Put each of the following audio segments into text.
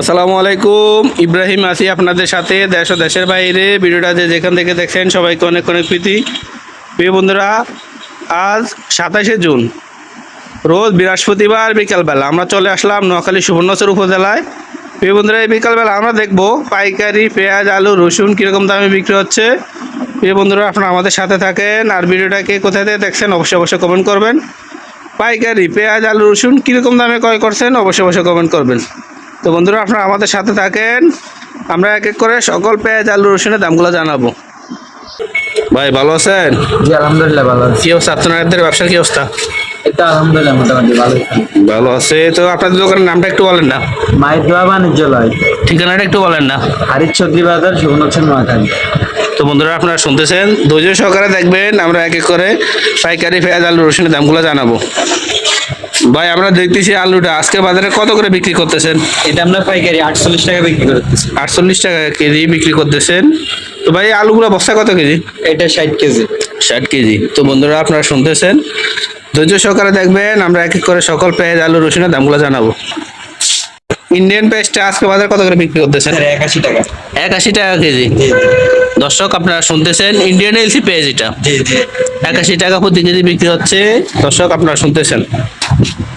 আসসালামু আলাইকুম। ইব্রাহিম আসি আপনাদের সাথে দেশ ও দেশের বাইরে। ভিডিওটা যে যেখান থেকে দেখছেন সবাইকে অনেক অনেক প্রীতি। প্রিয় বন্ধুরা, আজ সাতাশে জুন, রোজ বৃহস্পতিবার বিকালবেলা আমরা চলে আসলাম নোয়াখালী সুবর্ণচর উপজেলায়। প্রিয় বন্ধুরা, এই বিকালবেলা আমরা দেখব পাইকারি, পেঁয়াজ, আলু, রসুন কীরকম দামে বিক্রি হচ্ছে। প্রিয় বন্ধুরা, আপনারা আমাদের সাথে থাকেন। আর ভিডিওটাকে কোথায় থেকে দেখছেন অবশ্যই অবশ্যই কমেন্ট করবেন। পাইকারি, পেঁয়াজ, আলু, রসুন কীরকম দামে ক্রয় করছেন অবশ্যই অবশ্যই কমেন্ট করবেন। তো বন্ধুরা আপনারা আমাদের সাথে থাকেন। আমরা এক এক করে সকল পেঁয়াজ আলু রসুনের দামগুলো জানাব। ভাই ভালো আছেন? জি আলহামদুলিল্লাহ ভালো আছি। কি অবস্থা? আপনাদের ব্যবসার কি অবস্থা? এটা আলহামদুলিল্লাহ মোটামুটি ভালো ভালো আছে। তো আপনাদের দোকানের নামটা একটু বলেন না। মায়ের দোয়া বাণিজ্যালয় ঠিকানাটা একটু বলেন না। চৌধুরী বাজার তো বন্ধুরা আপনারা শুনতেছেন। ধৈর্য সহকারে দেখবেন আমরা এক এক করে পাইকারি পেঁয়াজ আলু রসুনের দামগুলো জানাব। ভাই আমরা দেখতেছি আলুটা। আজকে বাজারে কত করে বিক্রি করতেছেন? এটা আমরা পাইকারি আটচল্লিশ টাকা বিক্রি করতেছি। আটচল্লিশ টাকা কেজি বিক্রি করতেছেন। তো ভাই আলুগুলো বস্তা কত কেজি? এটা ষাট কেজি। ষাট কেজি। তো বন্ধুরা আপনারা শুনতেছেন? ধৈর্য সহকারে দেখবেন আমরা এক এক করে সকল পেঁয়াজ আলু রসুনের দামগুলো জানাব। ইন্ডিয়ান পেঁয়াজটা আজকে বাজারে কত করে বিক্রি করতেছেন? একাশি টাকা। একাশি টাকা কেজি। দর্শক আপনারা শুনতেছেন ইন্ডিয়ান এলসি পেঁয়াজ এটা। একাশি টাকা প্রতি কেজি বিক্রি হচ্ছে। দর্শক আপনারা শুনতেছেন।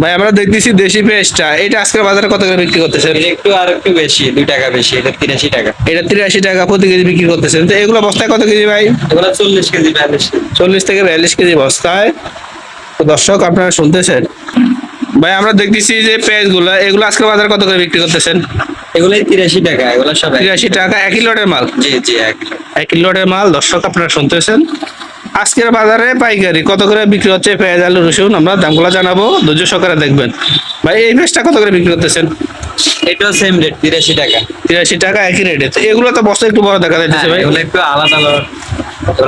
ভাই আমরা দেখতেছি দেশি পেঁয়াজটা এটা আজকে বাজারে কত করে বিক্রি করতেছেন? একটু আর একটু বেশি দুই টাকা বেশি এটা তিরাশি টাকা। এটা তিরাশি টাকা প্রতি কেজি বিক্রি করতেছেন। তো এগুলো বস্তায় কত কেজি ভাই? এগুলো চল্লিশ কেজি বিয়াল্লিশ চল্লিশ থেকে বিয়াল্লিশ কেজি বস্তায়। তো দর্শক আপনারা শুনতেছেন? ভাই আমরা দেখতেছি যে পেঁয়াজগুলো এগুলো আজকে বাজারে কত করে বিক্রি করতেছেন? এগুলো তিরাশি টাকা এগুলো সব তিরাশি টাকা এক কিলোটের মাল? জি জি এক। কিলো। এক কিলোটের মাল দর্শক আপনারা শুনতেছেন। আজকের বাজারে পাইকারি কত করে বিক্রি হচ্ছে পেঁয়াজ আলু রসুন আমরা দামগুলো জানাব ধৈর্য সহকারে দেখবেন। ভাই এই পেঁয়াজটা কত করে বিক্রি করতেছেন? এটাও সেম রেট তিরাশি টাকা। তিরাশি টাকা একই রেটে তো এগুলো তো বস্তা একটু বড় দেখা যাচ্ছে হ্যাঁ, ভাই। এগুলো একটু আলাদা আলাদা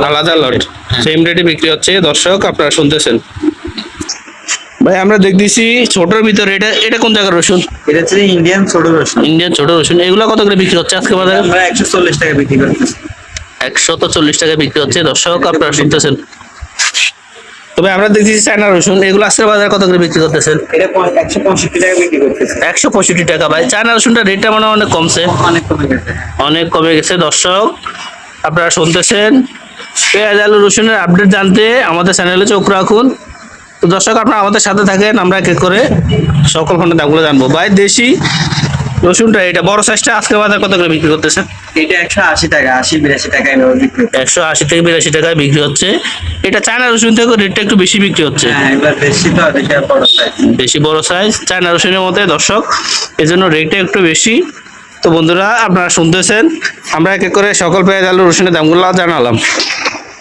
আলাদা লট সেম রেটে বিক্রি হচ্ছে দর্শক আপনারা শুনতেছেন। ভাই আমরা দেখতেছি ছোটর ভিতরে এটা এটা কোন জায়গার রসুন? এটা হচ্ছে ইন্ডিয়ান ছোট রসুন। ইন্ডিয়ান ছোট রসুন। এগুলো কত করে বিক্রি হচ্ছে আজকে বাজারে? আমরা একশো চল্লিশ টাকা বিক্রি করতেছি। একশত চল্লিশ টাকা বিক্রি হচ্ছে। দর্শক আপনারা শুনতেছেন। তবে আমরা দেখতেছি চায়না রসুন। এগুলো আজকের বাজারে কত করে বিক্রি করতেছেন? এটা একশো পঁয়ষট্টি টাকা বিক্রি করতেছি। একশো পঁয়ষট্টি টাকা। ভাই চায়না রসুনটা রেটটা মানে অনেক কমছে। অনেক কমে গেছে। অনেক কমে গেছে। দর্শক আপনারা শুনতেছেন। পেঁয়াজ আলু রসুনের আপডেট জানতে আমাদের চ্যানেলে চোখ রাখুন। তো দর্শক আপনারা আমাদের সাথে থাকেন আমরা এক এক করে সকল ফোনের দামগুলো জানব। ভাই দেশি রসুনটা এটা বড় সাইজটা আজকে বাজার কত করে বিক্রি করতেছেন এটা একশো আশি টাকা আশি বিরাশি টাকায় বিক্রি একশো আশি থেকে বিরাশি টাকায় বিক্রি হচ্ছে। এটা চায়না রসুন থেকে রেটটা একটু বেশি বিক্রি হচ্ছে। হ্যাঁ এবার বেশি তো বড় সাইজ বেশি বড় সাইজ চায়না রসুনের মধ্যে দর্শক। এই জন্য রেটটা একটু বেশি। তো বন্ধুরা আপনারা শুনতেছেন আমরা এক এক করে সকল পেঁয়াজ আলু রসুনের দামগুলো জানালাম।